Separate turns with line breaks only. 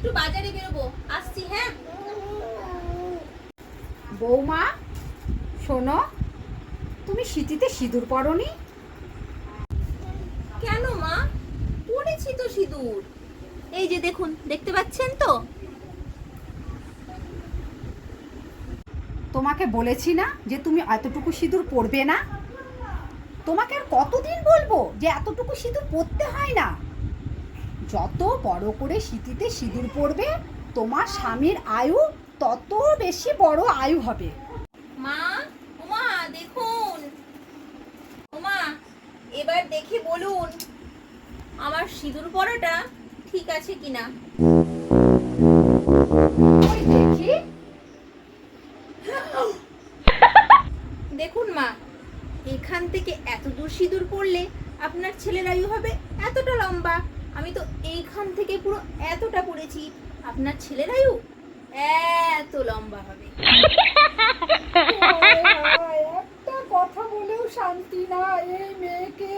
একটু বাজারে বেরোবো। আসছি হ্যাঁ?
বৌমা শোনো তুমি শীতিতে সিঁদুর পরনি?
কেন মা? পড়েছি তো সিঁদুর। এই যে দেখুন দেখতে পাচ্ছেন তো?
তোমাকে বলেছি না যে তুমি এতটুকু সিঁদুর পরবে না? তোমাকে আর কতদিন বলব যে এতটুকু সিঁদুর পরতে হয় না? যত বড় করে শীতিতে সিঁদুর পড়বে তোমার স্বামীর আয়ু তত বেশি বড় আয়ু হবে।
মা ওমা দেখুন। ওমা এবার দেখে বলুন আমার সিঁদুর পরাটা ঠিক আছে কিনা?
দেখি।
দেখুন মা এখান থেকে এত দূর সিঁদুর পড়লে আপনার ছেলের আয়ু হবে এতটা আমি তো এইখান থেকে পুরো এতটা পড়েছি আপনার ছেলেরাইও এত লম্বা হবে একটা কথা বলেও শান্তি না এই মেয়েকে